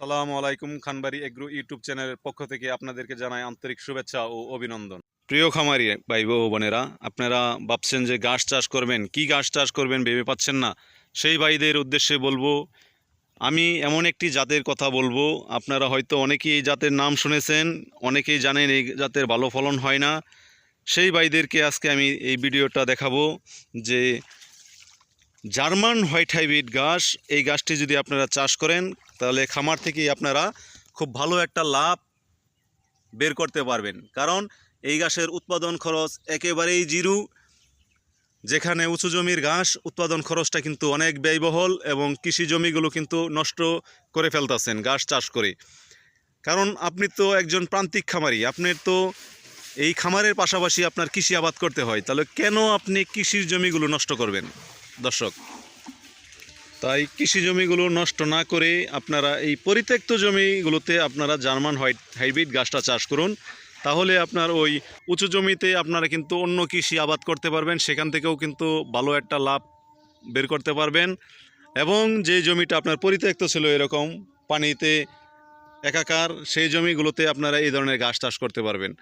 সালামু আলাইকুম Khanbari agro YouTube চ্যানেলের পক্ষ থেকে আপনাদেরকে জানাই আন্তরিক শুভেচ্ছা ও অভিনন্দন। প্রিয় খামারি ভাই ও বোনেরা, আপনারা ভাবছেন যে ঘাস চাষ করবেন, কি ঘাস চাষ করবেন ভেবে পাচ্ছেন না? সেই ভাইদের উদ্দেশ্যে বলব, আমি এমন একটি জাতের কথা বলব, আপনারা হয়তো অনেকেই এই জাতের নাম শুনেছেন, অনেকেই জানেন এই জাতের ভালো ফলন হয় না। সেই ভাইদেরকে আজকে আমি এই ভিডিওটা দেখাবো যে জার্মান হোয়াইট হাইব্রিড ঘাস, এই গাছটি যদি আপনারা চাষ করেন তাহলে খামার থেকেই আপনারা খুব ভালো একটা লাভ বের করতে পারবেন। কারণ এই গাছের উৎপাদন খরচ একেবারেই জিরু। যেখানে উঁচু জমির ঘাস, উৎপাদন খরচটা কিন্তু অনেক ব্যয়বহুল এবং কৃষি জমিগুলো কিন্তু নষ্ট করে ফেলতেছেন ঘাস চাষ করে। কারণ আপনি তো একজন প্রান্তিক খামারি, আপনার তো এই খামারের পাশাপাশি আপনার কৃষি আবাদ করতে হয়। তাহলে কেন আপনি কৃষির জমিগুলো নষ্ট করবেন? দর্শক তাই কৃষি জমিগুলো নষ্ট না করে আপনারা এই পরিত্যক্ত জমিগুলোতে আপনারা জার্মান হোয়াইট হাইব্রিড গাছটা চাষ করুন। তাহলে আপনার ওই উঁচু জমিতে আপনারা কিন্তু অন্য কৃষি আবাদ করতে পারবেন, সেখান থেকেও কিন্তু ভালো একটা লাভ বের করতে পারবেন। এবং যে জমিটা আপনার পরিত্যক্ত ছিল এরকম পানিতে একাকার, সেই জমিগুলোতে আপনারা এই ধরনের গাছ চাষ করতে পারবেন।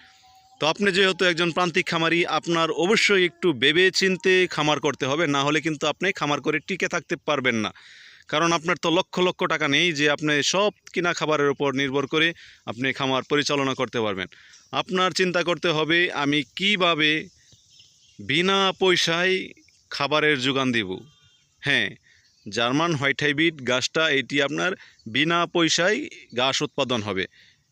তো আপনি যেহেতু একজন প্রান্তিক খামারি, আপনার অবশ্যই একটু ভেবে চিনতে খামার করতে হবে। না হলে কিন্তু আপনি খামার করে টিকে থাকতে পারবেন না। কারণ আপনার তো লক্ষ লক্ষ টাকা নেই যে আপনি সব কিনা খাবারের উপর নির্ভর করে আপনি খামার পরিচালনা করতে পারবেন। আপনার চিন্তা করতে হবে, আমি কীভাবে বিনা পয়সায় খাবারের যোগান দেব? হ্যাঁ জার্মান হোয়াইট হাইব্রিড গাছটা, এটি আপনার বিনা পয়সায় গাছ উৎপাদন হবে।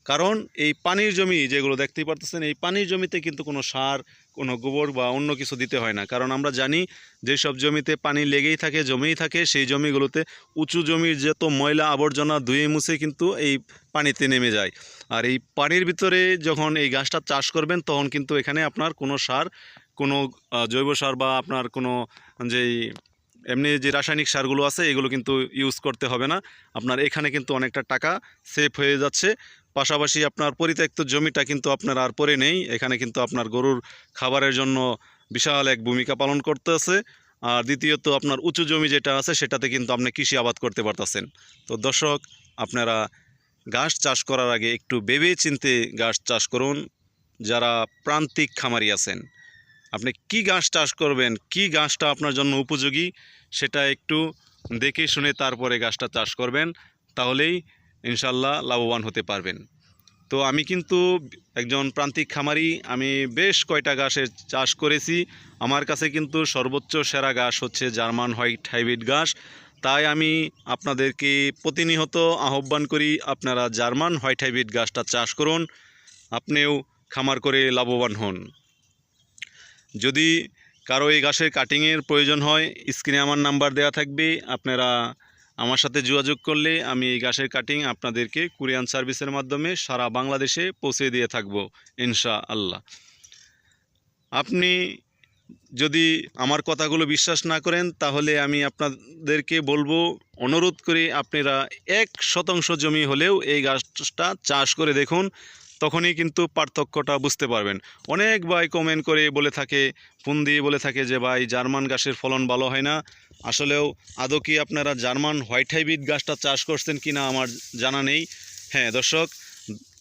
কারণ এই পানির জমি যেগুলো দেখতেই পারতেছেন, এই পানির জমিতে কিন্তু কোনো সার, কোনো গোবর বা অন্য কিছু দিতে হয় না। কারণ আমরা জানি যেসব জমিতে পানি লেগেই থাকে, জমেই থাকে, সেই জমিগুলোতে উঁচু জমির যত ময়লা আবর্জনা ধুয়ে মুছে কিন্তু এই পানিতে নেমে যায়। আর এই পানির ভিতরে যখন এই গাছটা চাষ করবেন, তখন কিন্তু এখানে আপনার কোনো সার, কোনো জৈব সার বা আপনার কোনো যেই এমনি যে রাসায়নিক সারগুলো আছে, এগুলো কিন্তু ইউজ করতে হবে না। আপনার এখানে কিন্তু অনেকটা টাকা সেভ হয়ে যাচ্ছে। পাশাপাশি আপনার পরিত্যক্ত জমিটা কিন্তু আপনার আর পরে নেই। এখানে কিন্তু আপনার গরুর খাবারের জন্য বিশাল এক ভূমিকা পালন করতেছে। আর দ্বিতীয়ত, আপনার উঁচু জমি যেটা আছে, সেটাতে কিন্তু আপনি কৃষি আবাদ করতে পারতেছেন। তো দর্শক, আপনারা ঘাস চাষ করার আগে একটু ভেবে চিনতে ঘাস চাষ করুন। যারা প্রান্তিক খামারি আছেন আপনি কি গাছ চাষ করবেন? কি গাছটা আপনার জন্য উপযোগী? সেটা একটু দেখে শুনে তারপরে গাছটা চাষ করবেন, তাহলেই ইনশাল্লাহ লাভবান হতে পারবেন। তো আমি কিন্তু একজন প্রান্তিক খামারি, আমি বেশ কয়টা গাছের চাষ করেছি। আমার কাছে কিন্তু সর্বোচ্চ সেরা গাছ হচ্ছে জার্মান হোয়াইট হাইব্রিড গাছ। তাই আমি আপনাদেরকে প্রতিনিয়ত আহ্বান করি, আপনারা জার্মান হোয়াইট হাইব্রিড গাছটা চাষ করুন, আপনিও খামার করে লাভবান হন। যদি কারও এই গাছের কাটিংয়ের প্রয়োজন হয় স্ক্রিনে আমার নাম্বার দেওয়া থাকবে, আপনারা আমার সাথে যোগাযোগ করলে আমি এই গাছের কাটিং আপনাদেরকে কুরিয়ান সার্ভিসের মাধ্যমে সারা বাংলাদেশে পৌঁছে দিয়ে থাকব ইনশা আল্লাহ আপনি যদি আমার কথাগুলো বিশ্বাস না করেন, তাহলে আমি আপনাদেরকে বলব, অনুরোধ করে আপনারা এক শতাংশ জমি হলেও এই গাছটা চাষ করে দেখুন। তখনই কিন্তু পার্থক্যটা বুঝতে পারবেন। অনেক ভাই কমেন্ট করে বলে থাকে, ফোন দিয়ে বলে থাকে যে, ভাই, জার্মান গাছের ফলন ভালো হয় না। আসলেও আদৌ কি আপনারা জার্মান হোয়াইট হাইব্রিড গাছটা চাষ করছেন কি না আমার জানা নেই। হ্যাঁ দর্শক,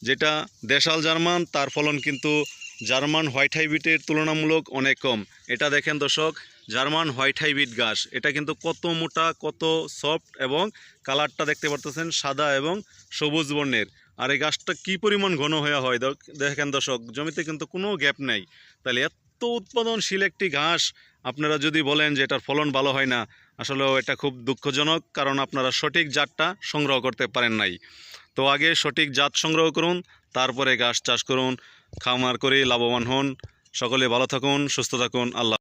যেটা দেশাল জার্মান, তার ফলন কিন্তু জার্মান হোয়াইট হাইব্রিডের তুলনামূলক অনেক কম। এটা দেখেন দর্শক, জার্মান হোয়াইট হাইব্রিড গাছ, এটা কিন্তু কত মোটা, কত সফট এবং কালারটা দেখতে পারতেছেন সাদা এবং সবুজ বর্ণের। আর এই গাছটা কী পরিমাণ ঘন হয়ে হয় দেখেন দর্শক, জমিতে কিন্তু কোনো গ্যাপ নেই। তাহলে এত উৎপাদনশীল একটি ঘাস, আপনারা যদি বলেন যে এটার ফলন ভালো হয় না, আসলেও এটা খুব দুঃখজনক, কারণ আপনারা সঠিক জাতটা সংগ্রহ করতে পারেন নাই। তো আগে সঠিক জাত সংগ্রহ করুন, তারপরে ঘাস চাষ করুন, খামার করে লাভবান হন। সকলে ভালো থাকুন, সুস্থ থাকুন, আল্লাহ